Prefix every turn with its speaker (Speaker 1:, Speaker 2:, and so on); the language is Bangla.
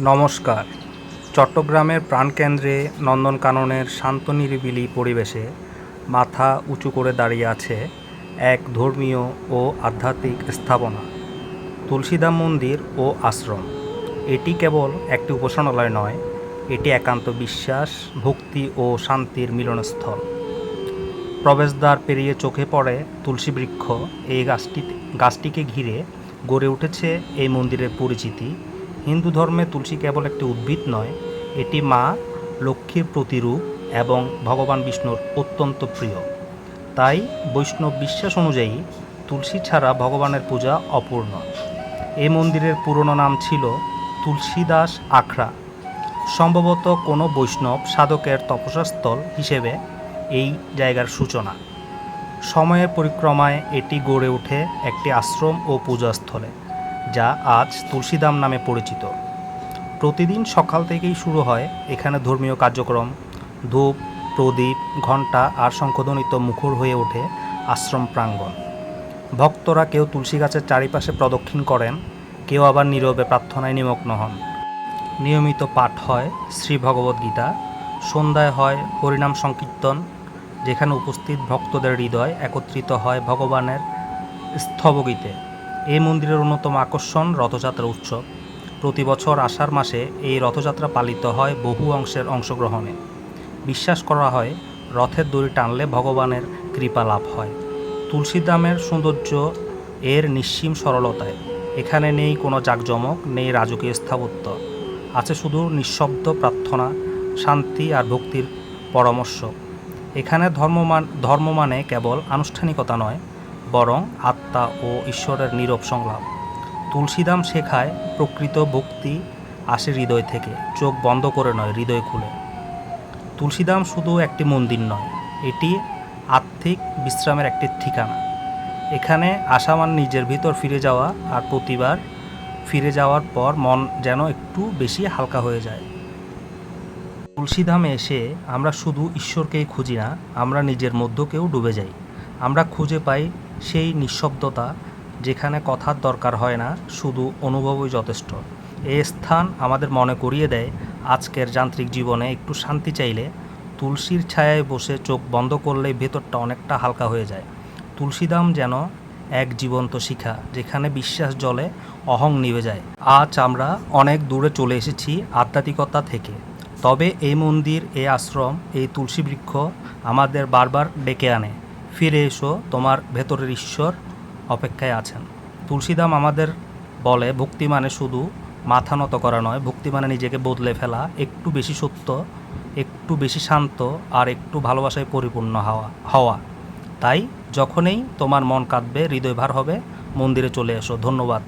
Speaker 1: নমস্কার। চট্টগ্রামের প্রাণকেন্দ্রে নন্দনকাননের শান্ত নিরিবিলি পরিবেশে মাথা উঁচু করে দাঁড়িয়ে আছে এক ধর্মীয় ও আধ্যাত্মিক স্থাপনা তুলসীদাম মন্দির ও আশ্রম। এটি কেবল একটি উপাসনালয় নয়, এটি একান্ত বিশ্বাস, ভক্তি ও শান্তির মিলনস্থল। প্রবেশদ্বার পেরিয়ে চোখে পড়ে তুলসী বৃক্ষ। এই গাছটি গাছটিকে ঘিরে গড়ে উঠেছে এই মন্দিরের পরিচিতি। হিন্দু ধর্মে তুলসী কেবল একটি উদ্ভিদ নয়, এটি মা, লক্ষ্মীর প্রতিরূপ এবং ভগবান বিষ্ণুর অত্যন্ত প্রিয়। তাই বৈষ্ণব বিশ্বাস অনুযায়ী তুলসী ছাড়া ভগবানের পূজা অপূর্ণ। এই মন্দিরের পুরনো নাম ছিল তুলসীদাস আখড়া। সম্ভবত কোনো বৈষ্ণব সাধকের তপস্যাস্থল হিসেবে এই জায়গার সূচনা। সময়ের পরিক্রমায় এটি গড়ে ওঠে একটি আশ্রম ও পূজাস্থলে। যা আজ তুলসীদাম নামে পরিচিত। প্রতিদিন সকাল থেকেই শুরু হয় এখানে ধর্মীয় কার্যক্রম। ধূপ, প্রদীপ, ঘণ্টা আর শঙ্খধ্বনিত মুখর হয়ে ওঠে আশ্রম প্রাঙ্গণ। ভক্তরা কেউ তুলসী গাছের চারিপাশে প্রদক্ষিণ করেন, কেউ আবার নীরবে প্রার্থনায় নিমগ্ন হন। নিয়মিত পাঠ হয় শ্রী ভগবদ্গীতা সন্ধ্যায় হয় হরিনাম সংকীর্তন, যেখানে উপস্থিত ভক্তদের হৃদয় একত্রিত হয় ভগবানের স্থবগীতে। এই মন্দিরের অন্যতম আকর্ষণ রথযাত্রা উৎসব। প্রতি বছর আষাঢ় মাসে এই রথযাত্রা পালিত হয় বহু অংশের অংশগ্রহণে। বিশ্বাস করা হয়, রথের দড়ি টানলে ভগবানের কৃপা লাভ হয়। তুলসীদামের সৌন্দর্য এর নিঃসীম সরলতায়। এখানে নেই কোনো জাঁকজমক, নেই রাজকীয় স্থাপত্য। আছে শুধু নিঃশব্দ প্রার্থনা, শান্তি আর ভক্তির পরামর্শ। এখানে ধর্মমান, ধর্ম মানে কেবল আনুষ্ঠানিকতা নয় বরং আত্মা ও ঈশ্বরের নীরব সংলাপ। তুলসীদাম শেখায় প্রকৃত ভক্তি আসে হৃদয় থেকে, চোখ বন্ধ করে নয় হৃদয় খুলে। তুলসীদাম শুধু একটি মন্দির নয়, এটি আর্থিক বিশ্রামের একটি ঠিকানা। এখানে আসামান নিজের ভিতর ফিরে যাওয়া আর প্রতিবার ফিরে যাওয়ার পর মন যেন একটু বেশি হালকা হয়ে যায়। তুলসীধামে এসে আমরা শুধু ঈশ্বরকেই খুঁজি না, আমরা নিজের মধ্যকেও ডুবে যাই। আমরা খুঁজে পাই সেই নিঃশব্দতা যেখানে কথার দরকার হয় না, শুধু অনুভবই যথেষ্ট। এ স্থান আমাদের মনে করিয়ে দেয়, আজকের যান্ত্রিক জীবনে একটু শান্তি চাইলে তুলসীর ছায়ায় বসে চোখ বন্ধ করলেই ভেতরটা অনেকটা হালকা হয়ে যায়। তুলসীদাম যেন এক জীবন্ত শিখা, যেখানে বিশ্বাস জলে অহং নিভে যায়। আজ আমরা অনেক দূরে চলে এসেছি আধ্যাত্মিকতা থেকে। তবে এই মন্দির, এই আশ্রম, এই তুলসী বৃক্ষ আমাদের বারবার ডেকে আনে। ফিরে এসো, তোমার ভেতরের ঈশ্বর অপেক্ষায় আছেন। তুলসীদাম আমাদের বলে, ভক্তি মানে শুধু মাথা নত করা নয়, ভক্তি মানে নিজেকে বদলে ফেলা, একটু বেশি সত্য একটু বেশি শান্ত আর একটু ভালোবাসায় পরিপূর্ণ হওয়া হওয়া। তাই যখনই তোমার মন কাঁদবে, হৃদয় ভার হবে, মন্দিরে চলে এসো। ধন্যবাদ।